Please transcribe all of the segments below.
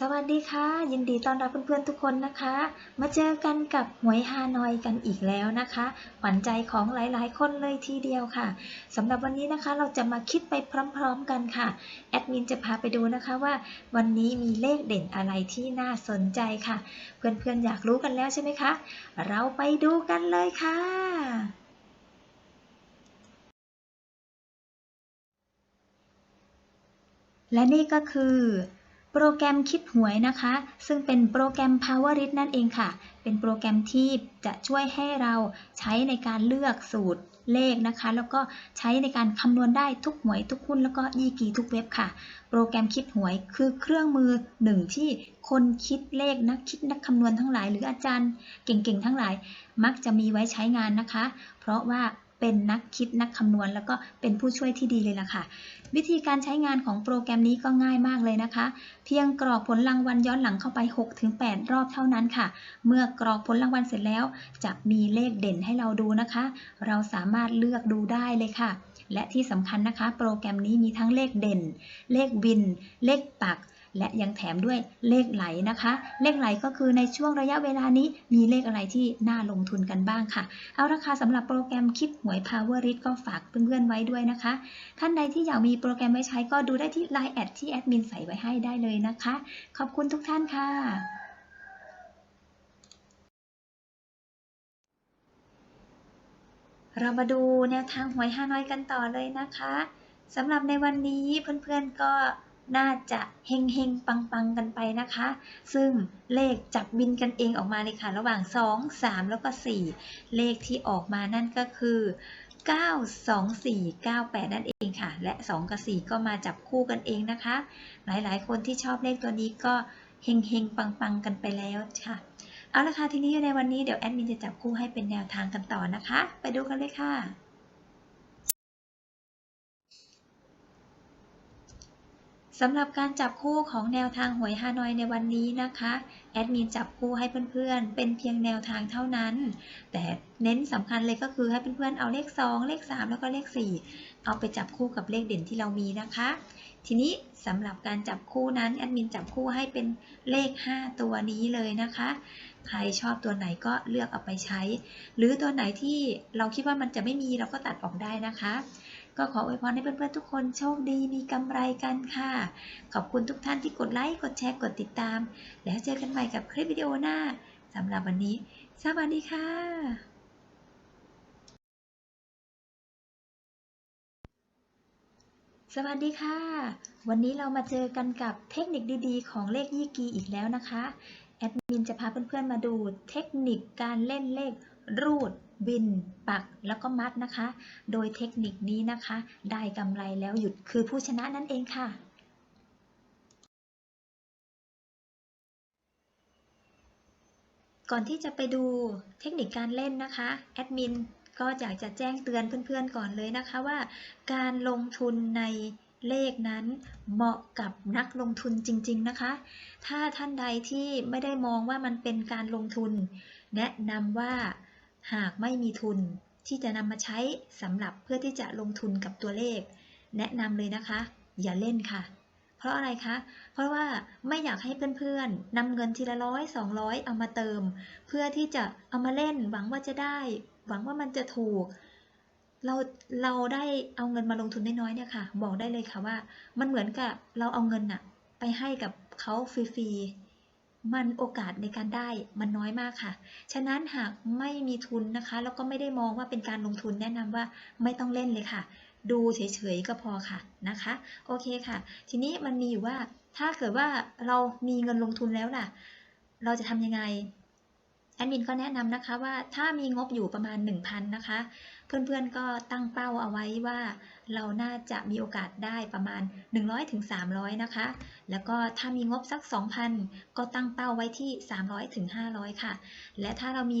สวัสดีค่ะ ยินดีต้อนรับเพื่อนๆทุกคนนะคะ มาเจอกันกับหวยฮานอยกันอีกแล้วนะคะขวัญใจของหลายๆ คนเลยทีเดียวค่ะสำหรับวันนี้นะคะเราจะมาคิดไปพร้อมๆกันค่ะแอดมินจะพาไปดูนะคะว่า วันนี้มีเลขเด่นอะไรที่น่าสนใจค่ะ เพื่อนๆอยากรู้กันแล้วใช่ไหมคะ เราไปดูกันเลยค่ะและนี่ก็คือ โปรแกรมคิดหวยนะคะ ซึ่งเป็นโปรแกรม PowerRit นั่นเองค่ะ เป็นโปรแกรมที่จะช่วยให้เราใช้ในการเลือกสูตรเลขนะคะ แล้วก็ใช้ในการคำนวณได้ทุกหวยทุกหุ้นแล้วก็ยี่กีทุกเว็บค่ะ โปรแกรมคิดหวยคือเครื่องมือหนึ่งที่คนคิดเลขนักคิดนักคำนวณทั้งหลาย หรืออาจารย์เก่งๆทั้งหลาย มักจะมีไว้ใช้งานนะคะ เพราะว่า เป็นนักคิดนักคำนวณ แล้วก็เป็นผู้ช่วยที่ดีเลยล่ะค่ะ วิธีการใช้งานของโปรแกรมนี้ก็ง่ายมากเลยนะคะ เพียงกรอกผลรางวัลย้อนหลังเข้าไป 6-8 รอบเท่านั้นค่ะ เมื่อกรอกผลรางวัลเสร็จแล้ว จะมีเลขเด่นให้เราดูนะคะ เราสามารถเลือกดูได้เลยค่ะ และที่สำคัญนะคะ โปรแกรมนี้มีทั้งเลขเด่น เลขวิน เลขปัก และยังแถมด้วยเลขไหลนะคะ เลขไหลก็คือในช่วงระยะเวลานี้มีเลขอะไรที่น่าลงทุนกันบ้างค่ะ เอาราคาสำหรับโปรแกรมคิดหวย Power r i t ก็ฝากเพื่อนๆไว้ด้วยนะคะ ท่านใดที่อยากมีโปรแกรมไว้ใช้ก็ดูได้ที่ Line แอดที่แอดมินใส่ไว้ให้ได้เลยนะคะ ขอบคุณทุกท่านค่ะเรามาดูแนวทางหวยฮานอยกันต่อเลยนะคะสำหรับในวันนี้เพื่อนๆก็ น่าจะเฮงเฮงปังปังกันไปนะคะ ซึ่งเลขจับบินกันเองออกมาเลยค่ะ ระหว่าง 2 3 แล้วก็ 4 เลขที่ออกมานั่นก็คือ 9 2 4 9 8 นั่นเองค่ะ และ 2 กับ 4 ก็มาจับคู่กันเองนะคะ หลายๆ คนที่ชอบเลขตัวนี้ก็เฮงเฮงปังปังกันไปแล้วค่ะ เอาละค่ะ ทีนี้ในวันนี้เดี๋ยวแอดมินจะจับคู่ให้เป็นแนวทางกันต่อนะคะ ไปดูกันเลยค่ะ สำหรับการจับคู่ของแนวทางหวยฮานอยในวันนี้นะคะ แอดมินจับคู่ให้เพื่อนๆ เป็นเพียงแนวทางเท่านั้น แต่เน้นสำคัญเลยก็คือให้เพื่อนๆ เอาเลข 2 เลข 3 แล้วก็เลข 4 เอาไปจับคู่กับเลขเด่นที่เรามีนะคะ ทีนี้สำหรับการจับคู่นั้นแอดมินจับคู่ให้เป็นเลข 5 ตัวนี้เลยนะคะ ใครชอบตัวไหนก็เลือกเอาไปใช้ หรือตัวไหนที่เราคิดว่ามันจะไม่มีเราก็ตัดออกได้นะคะ ก็ขออวยพรให้เพื่อนๆทุกคนโชคดีมีกำไรกันค่ะ ขอบคุณทุกท่านที่กดไลค์ กดแชร์ กดติดตาม แล้วเจอกันใหม่กับคลิปวิดีโอหน้าสำหรับวันนี้ สวัสดีค่ะ สวัสดีค่ะ วันนี้เรามาเจอกันกับเทคนิคดีๆ ของเลขยี่กีอีกแล้วนะคะ แอดมินจะพาเพื่อนๆมาดูเทคนิคการเล่นเลขรูด บิน ปัก แล้วก็มัดนะคะ โดยเทคนิคนี้นะคะ ได้กำไรแล้วหยุดคือผู้ชนะนั่นเองค่ะ ก่อนที่จะไปดูเทคนิคการเล่นนะคะ แอดมินก็อยากจะแจ้งเตือนเพื่อนๆก่อนเลยนะคะว่า การลงทุนในเลขนั้นเหมาะกับนักลงทุนจริง ๆนะคะ ถ้าท่านใดที่ไม่ได้มองว่ามันเป็นการลงทุน แนะนำว่า หากไม่มีทุนที่จะนำมาใช้สำหรับเพื่อที่จะลงทุนกับตัวเลข แนะนำเลยนะคะ อย่าเล่นค่ะ เพราะอะไรคะ เพราะว่าไม่อยากให้เพื่อนๆนำเงินทีละร้อยสองร้อยเอามาเติม เพื่อที่จะเอามาเล่นหวังว่าจะได้ หวังว่ามันจะถูก เราเราได้เอาเงินมาลงทุนน้อยๆเนี่ยค่ะ บอกได้เลยค่ะว่า มันเหมือนกับเราเอาเงินน่ะไปให้กับเขาฟรีๆ มันโอกาสในการได้มันน้อยมากค่ะ ฉะนั้นหากไม่มีทุนนะคะ แล้วก็ไม่ได้มองว่าเป็นการลงทุนแนะนำว่าไม่ต้องเล่นเลยค่ะ ดูเฉยๆก็พอค่ะนะคะ โอเคค่ะ ทีนี้มันมีอยู่ว่าถ้าเกิดว่าเรามีเงินลงทุนแล้วล่ะ เราจะทำยังไงแอดมินก็แนะนำนะคะว่าถ้ามีงบอยู่ประมาณ 1,000 นะคะ เพื่อนๆก็ตั้งเป้าเอาไว้ว่า เราน่าจะมีโอกาสได้ประมาณ 100-300ถึง300 นะคะ แล้วก็ถ้ามีงบสัก 2,000 ก็ตั้งเป้าไว้ที่ 300ถึง500 ค่ะ และถ้าเรามี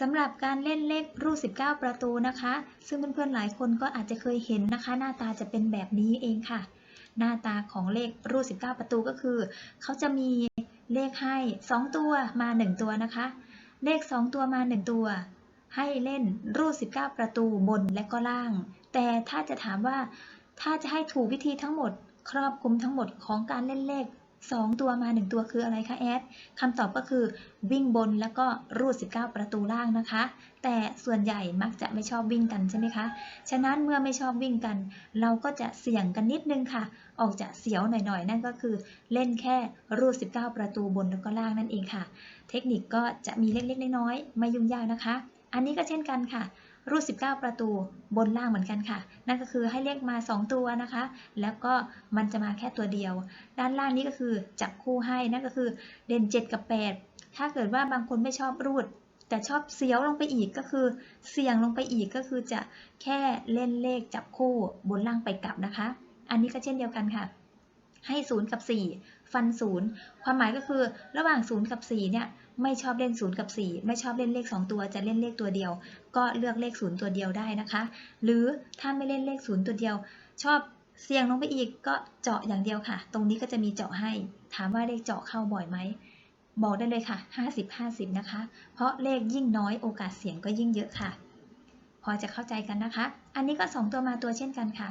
สำหรับการเล่นเลขรูด19 ประตูนะคะ ซึ่งเพื่อนๆหลายคนก็อาจจะเคยเห็นนะคะ หน้าตาจะเป็นแบบนี้เองค่ะ หน้าตาของเลขรูด19 ประตูก็คือ เขาจะมีเลขให้ 2 ตัวมา 1 ตัวนะคะ เลข 2 ตัวมา 1 ตัว ให้เล่นรูด19 ประตูบนและก็ล่าง แต่ถ้าจะถามว่าถ้าจะให้ถูกวิธีทั้งหมด ครอบคลุมทั้งหมดของการเล่นเลข 2 ตัวมา 1 ตัวคืออะไรคะแอดคำตอบก็คือวิ่งบนแล้วก็รูด 19 ประตูล่างนะคะ แต่ส่วนใหญ่มักจะไม่ชอบวิ่งกันใช่ไหมคะ ฉะนั้นเมื่อไม่ชอบวิ่งกัน เราก็จะเสี่ยงกันนิดนึงค่ะ ออกจะเสียวหน่อยๆ นั่นก็คือเล่นแค่รูด 19 ประตูบนแล้วก็ล่างนั่นเองค่ะ เทคนิคก็จะมีเล็กๆ น้อยๆไม่ยุ่งยากนะคะ อันนี้ก็เช่นกันค่ะ รูด 19 ประตูบนล่างเหมือนกันค่ะ นั่นก็คือให้เลขมา 2 ตัวนะคะ แล้วก็มันจะมาแค่ตัวเดียว ด้านล่างนี้ก็คือจับคู่ให้นั่นก็คือเด่น 7 กับ 8 ถ้าเกิดว่าบางคนไม่ชอบรูด แต่ชอบเสียวลงไปอีกก็คือเสี่ยงลงไปอีกก็คือจะแค่เล่นเลขจับคู่บนล่างไปกลับนะคะ อันนี้ก็เช่นเดียวกันค่ะ ให้ 0 กับ 4 ฟัน 0 ความหมายก็คือระหว่าง 0 กับ 4 เนี่ย ไม่ชอบเล่น 0 กับ 4 ไม่ชอบเล่นเลข 2 ตัวจะเล่นเลขตัวเดียว ก็เลือกเลข 0 ตัวเดียวได้นะคะ หรือถ้าไม่เล่นเลข 0 ตัวเดียว ชอบเสี่ยงลงไปอีกก็เจาะอย่างเดียวค่ะ ตรงนี้ก็จะมีเจาะให้ ถามว่าเลขเจาะเข้าบ่อยไหมบอกได้เลยค่ะ 50-50 นะคะ เพราะเลขยิ่งน้อยโอกาสเสี่ยงก็ยิ่งเยอะค่ะ พอจะเข้าใจกันนะคะ อันนี้ก็ 2 ตัวมาตัวเช่นกันค่ะ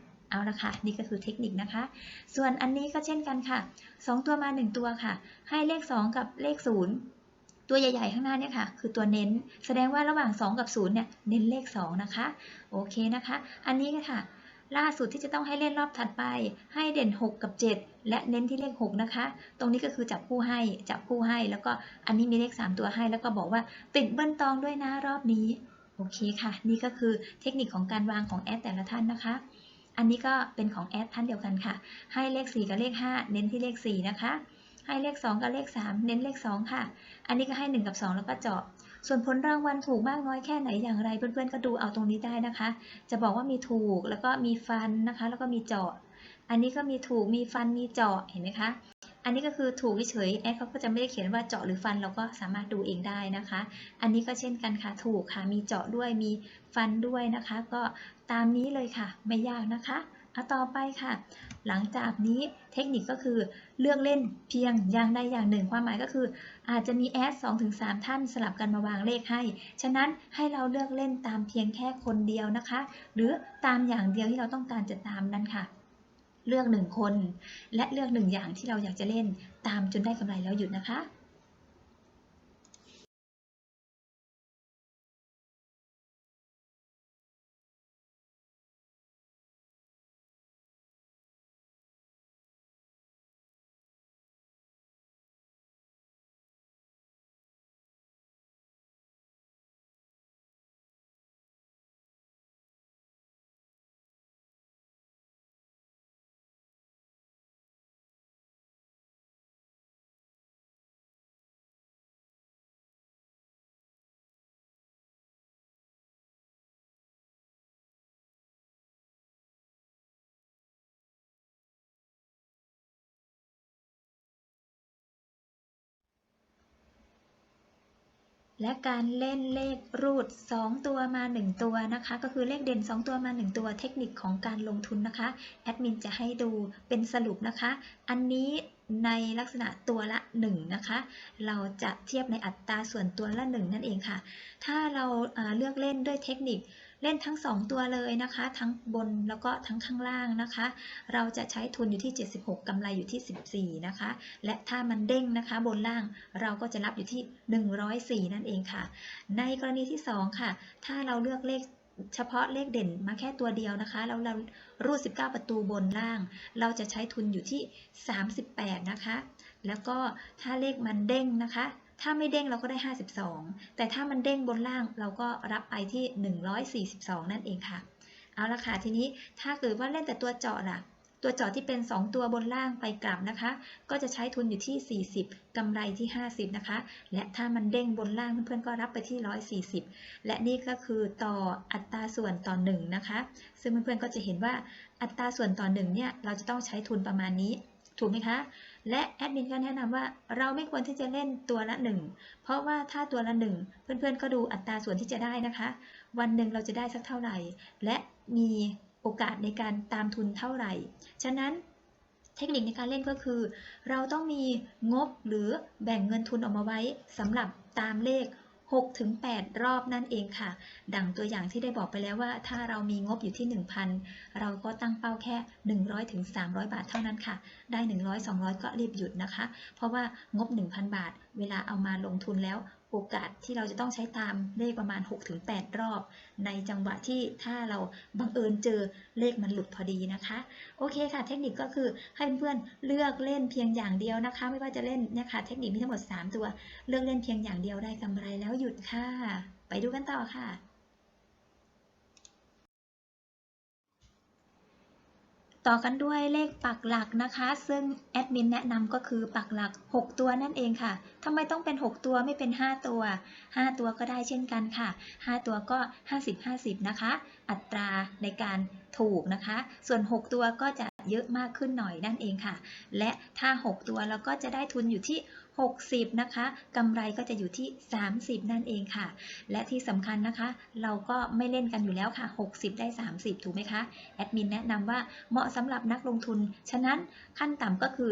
เอาละค่ะ นี่ก็คือเทคนิคนะคะ ส่วนอันนี้ก็เช่นกันค่ะ 2 ตัวมา 1 ตัวค่ะ ให้เลข 2 กับเลข 0 ตัวใหญ่ๆ ข้างหน้าเนี่ยค่ะ คือตัวเน้น แสดงว่าระหว่าง 2 กับ0เนี่ย เน้นเลข 2 นะคะ โอเคนะคะ อันนี้ค่ะ ล่าสุดที่จะต้องให้เล่นรอบถัดไป ให้เด่น 6 กับ 7 และเน้นที่เลข 6 นะคะ ตรงนี้ก็คือจับคู่ให้ จับคู่ให้ แล้วก็อันนี้มีเลข 3 ตัวให้ แล้วก็บอกว่าติดเบิ้ลตองด้วยนะรอบนี้ โอเคค่ะ นี่ก็คือเทคนิคของการวางของแอดแต่ละท่านนะคะ อันนี้ก็เป็นของแอดท่านเดียวกันค่ะ ให้เลข 4 กับเลข 5 เน้นที่เลข 4 นะคะ ให้เลข 2 กับเลข 3 เน้นเลข 2 ค่ะ อันนี้ก็ให้ 1 กับ 2 แล้วก็เจาะ ส่วนผลรางวัลถูกมากน้อยแค่ไหนอย่างไร เพื่อนๆก็ดูเอาตรงนี้ได้นะคะ จะบอกว่ามีถูกแล้วก็มีฟันนะคะ แล้วก็มีเจาะ อันนี้ก็มีถูกมีฟันมีเจาะเห็นไหมคะ อันนี้ก็คือถูกเฉยแอดเขาก็จะไม่ได้เขียนว่าเจาะหรือฟันเราก็สามารถดูเองได้นะคะ อันนี้ก็เช่นกันค่ะถูกค่ะมีเจาะด้วยมีฟันด้วยนะคะ ก็ตามนี้เลยค่ะ ไม่ยากนะคะเอาต่อไปค่ะ หลังจากนี้เทคนิคก็คือเลือกเล่นเพียงอย่างใดอย่างหนึ่ง ความหมายก็คือ อาจจะมีแอด2-3ท่านสลับกันมาวางเลขให้ ฉะนั้นให้เราเลือกเล่นตามเพียงแค่คนเดียวนะคะ หรือตามอย่างเดียวที่เราต้องการจะตามนั้นค่ะ เลือกหนึ่งคน และเลือกหนึ่งอย่างที่เราอยากจะเล่น ตามจนได้กำไรแล้วหยุดนะคะ และการเล่นเลขรูด 2 ตัวมา 1 ตัวนะคะ ก็คือเลขเด่น 2 ตัวมา 1 ตัวเทคนิคของการลงทุนนะคะแอดมินจะให้ดูเป็นสรุปนะคะ อันนี้ในลักษณะตัวละ 1 นะคะ เราจะเทียบในอัตราส่วนตัวละ 1 นั่นเองค่ะ ถ้าเราเอ่อเลือกเล่นด้วยเทคนิค เล่นทั้ง 2 ตัวเลยนะคะ ทั้งบนแล้วก็ทั้งข้างล่างนะคะ เราจะใช้ทุนอยู่ที่ 76กำไรอยู่ที่ 14 นะคะ และถ้ามันเด้งนะคะ บนล่างเราก็จะรับอยู่ที่ 104 นั่นเองค่ะ ในกรณีที่ 2 ค่ะ ถ้าเราเลือกเลขเฉพาะเลขเด่นมาแค่ตัวเดียวนะคะแล้วเรารูด 19 ประตูบนล่าง เราจะใช้ทุนอยู่ที่ 38 นะคะ แล้วก็ถ้าเลขมันเด้งนะคะ ถ้าไม่เด้งเราก็ได้ 52 แต่ถ้ามันเด้งบนล่างเราก็รับไปที่ 142 นั่นเองค่ะ เอาละค่ะ ทีนี้ถ้าเกิดว่าเล่นแต่ตัวเจาะล่ะ ตัวเจาะที่เป็น 2 ตัวบนล่างไปกลับนะคะ ก็จะใช้ทุนอยู่ที่ 40กำไรที่ 50 นะคะ และถ้ามันเด้งบนล่างเพื่อนๆก็รับไปที่ 140 และนี่ก็คือต่ออัตราส่วนต่อ1นะคะ ซึ่งเพื่อนๆก็จะเห็นว่าอัตราส่วนต่อ1เนี่ยเราจะต้องใช้ทุนประมาณนี้ ถูกไหมคะ และแอดมินก็แนะนำว่าเราไม่ควรที่จะเล่นตัวละ 1 เพราะว่าถ้าตัวละ 1 เพื่อนๆ ก็ดูอัตราส่วนที่จะได้นะคะ วันหนึ่งเราจะได้สักเท่าไหร่ และมีโอกาสในการตามทุนเท่าไหร่ ฉะนั้นเทคนิคในการเล่นก็คือ เราต้องมีงบหรือแบ่งเงินทุนออกมาไว้สำหรับตามเลข 6-8 รอบนั่นเองค่ะ ดังตัวอย่างที่ได้บอกไปแล้วว่า ถ้าเรามีงบอยู่ที่ 1,000 เราก็ตั้งเป้าแค่ 100ถึง300 บาทเท่านั้นค่ะ ได้ 100 200 ก็รีบหยุดนะคะ เพราะว่างบ 1,000 บาท เวลาเอามาลงทุนแล้ว โอกาสที่เราจะต้องใช้ตามเลขประมาณ 6-8 รอบ ในจังหวะที่ถ้าเราบังเอิญเจอเลขมันหลุดพอดีนะคะ โอเคค่ะ เทคนิคก็คือให้เพื่อนๆเลือกเล่นเพียงอย่างเดียวนะคะ ไม่ว่าจะเล่นเนี่ยค่ะเทคนิคมีทั้งหมด 3 ตัว เลือกเล่นเพียงอย่างเดียวได้กำไรแล้วหยุดค่ะ ไปดูกันต่อค่ะ ต่อกันด้วยเลขปักหลักนะคะ ซึ่งแอดมินแนะนำก็คือปักหลัก 6 ตัวนั่นเองค่ะทำไมต้องเป็น 6 ตัวไม่เป็น 5 ตัว 5 ตัวก็ได้เช่นกันค่ะ 5 ตัวก็ 50-50 นะคะ อัตราในการถูกนะคะ ส่วน 6 ตัวก็จะ เยอะมากขึ้นหน่อยนั่นเองค่ะ และถ้า 6 ตัวเราก็จะได้ทุนอยู่ที่ 60 นะคะกำไรก็จะอยู่ที่ 30 นั่นเองค่ะ และที่สำคัญนะคะ เราก็ไม่เล่นกันอยู่แล้วค่ะ 60 ได้ 30 ถูกไหมคะ แอดมินแนะนำว่าเหมาะสำหรับนักลงทุน ฉะนั้นขั้นต่ำก็คือ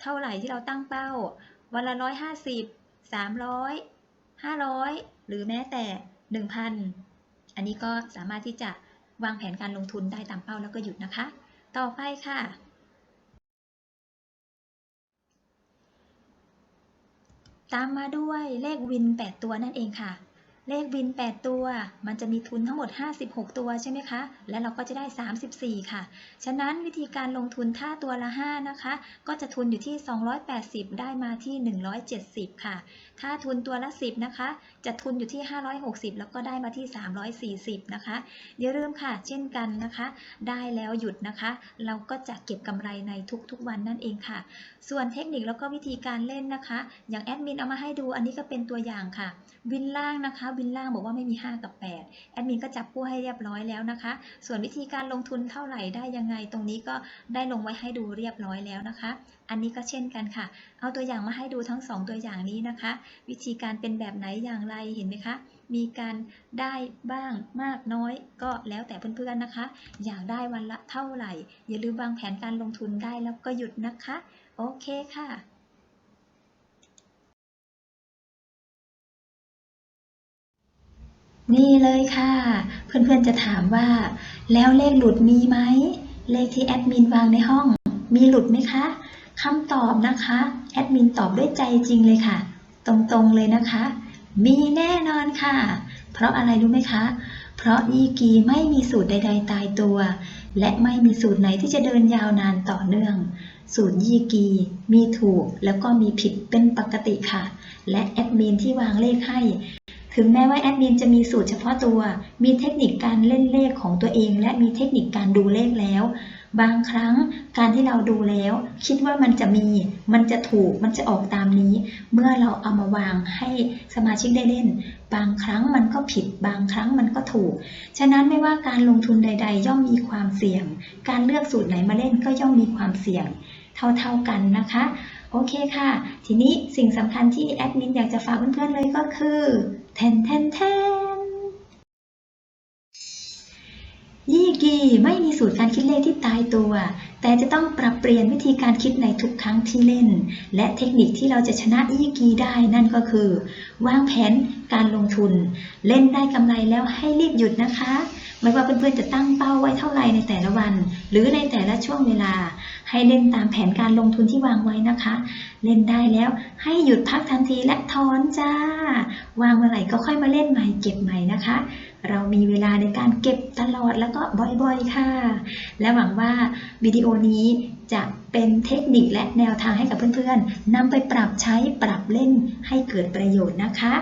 เท่าไหร่ที่เราตั้งเป้า วันละร้อยห้าสิบสามร้อยห้าร้อยหรือแม้แต่หนึ่งพันอันนี้ก็สามารถที่จะวางแผนการลงทุนได้ตามเป้าแล้วก็หยุดนะคะ ต่อไปค่ะ ตามมาด้วยเลขวิน 8 ตัวนั่นเองค่ะ เลขวิน 8 ตัว มันจะมีทุนทั้งหมด 56 ตัวใช่ไหมคะ และเราก็จะได้ 34 ค่ะ ฉะนั้นวิธีการลงทุนถ้าตัวละ 5 นะคะ ก็จะทุนอยู่ที่ 280 ได้มาที่ 170 ค่ะ ถ้าทุนตัวละ 10 นะคะ จะทุนอยู่ที่ 560 แล้วก็ได้มาที่ 340 นะคะอย่าลืมค่ะ เช่นกันนะคะ ได้แล้วหยุดนะคะ เราก็จะเก็บกำไรในทุกๆวันนั่นเองค่ะ ส่วนเทคนิคแล้วก็วิธีการเล่นนะคะ อย่างแอดมินเอามาให้ดู อันนี้ก็เป็นตัวอย่างค่ะ วินล่างนะคะ วินล่างบอกว่าไม่มี 5 กับ 8 แอดมินก็จับคู่ให้เรียบร้อยแล้วนะคะ ส่วนวิธีการลงทุนเท่าไหร่ได้ยังไง ตรงนี้ก็ได้ลงไว้ให้ดูเรียบร้อยแล้วนะคะ อันนี้ก็เช่นกันค่ะ เอาตัวอย่างมาให้ดูทั้ง 2 ตัวอย่างนี้นะคะ วิธีการเป็นแบบไหนอย่างไรเห็นไหมคะ มีการได้บ้างมากน้อยก็แล้วแต่เพื่อนๆนะคะ อยากได้วันละเท่าไหร่ อย่าลืมวางแผนการลงทุนได้แล้วก็หยุดนะคะ โอเคค่ะนี่เลยค่ะ เพื่อนๆจะถามว่า แล้วเลขหลุดมีไหม เลขที่แอดมินวางในห้อง มีหลุดไหมคะ คำตอบนะคะแอดมินตอบด้วยใจจริงเลยค่ะ ตรงๆเลยนะคะ มีแน่นอนค่ะ เพราะอะไรรู้ไหมคะ เพราะยีกีไม่มีสูตรใด ๆ ตายตัว และไม่มีสูตรไหนที่จะเดินยาวนานต่อเนื่อง สูตรยีกีมีถูกแล้วก็มีผิดเป็นปกติค่ะ และแอดมินที่วางเลขให้ถึงแม้ว่าแอดมินจะมีสูตรเฉพาะตัว มีเทคนิคการเล่นเลขของตัวเอง และมีเทคนิคการดูเลขแล้ว บางครั้งการที่เราดูแล้ว คิดว่ามันจะมี มันจะถูก มันจะออกตามนี้ เมื่อเราเอามาวางให้สมาชิกได้เล่น บางครั้งมันก็ผิด บางครั้งมันก็ถูก ฉะนั้นไม่ว่าการลงทุนใด ๆ ย่อมมีความเสี่ยง การเลือกสูตรไหนมาเล่นก็ย่อมมีความเสี่ยง เท่าๆกันนะคะ โอเคค่ะ ทีนี้สิ่งสำคัญที่แอดมินอยากจะฝากเพื่อนๆเลยก็คือแทนแทนแทน ยี่กีไม่มีสูตรการคิดเลขที่ตายตัว แต่จะต้องปรับเปลี่ยนวิธีการคิดในทุกครั้งที่เล่น และเทคนิคที่เราจะชนะยี่กีได้นั่นก็คือ วางแผนการลงทุน เล่นได้กำไรแล้วให้รีบหยุดนะคะ ไม่ว่าเพื่อนๆจะตั้งเป้าไว้เท่าไรในแต่ละวัน หรือในแต่ละช่วงเวลา ให้เล่นตามแผนการลงทุนที่วางไว้นะคะ เล่นได้แล้วให้หยุดพักทันทีและถอนจ้า วางเมื่อไหร่ก็ค่อยมาเล่นใหม่เก็บใหม่นะคะ เรามีเวลาในการเก็บตลอดแล้วก็บ่อยๆค่ะ และหวังว่าวิดีโอนี้จะเป็นเทคนิคและแนวทางให้กับเพื่อนๆนำไปปรับใช้ปรับเล่นให้เกิดประโยชน์นะคะ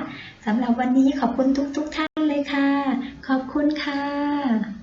สำหรับวันนี้ขอบคุณทุกๆท่านเลยค่ะ ขอบคุณค่ะ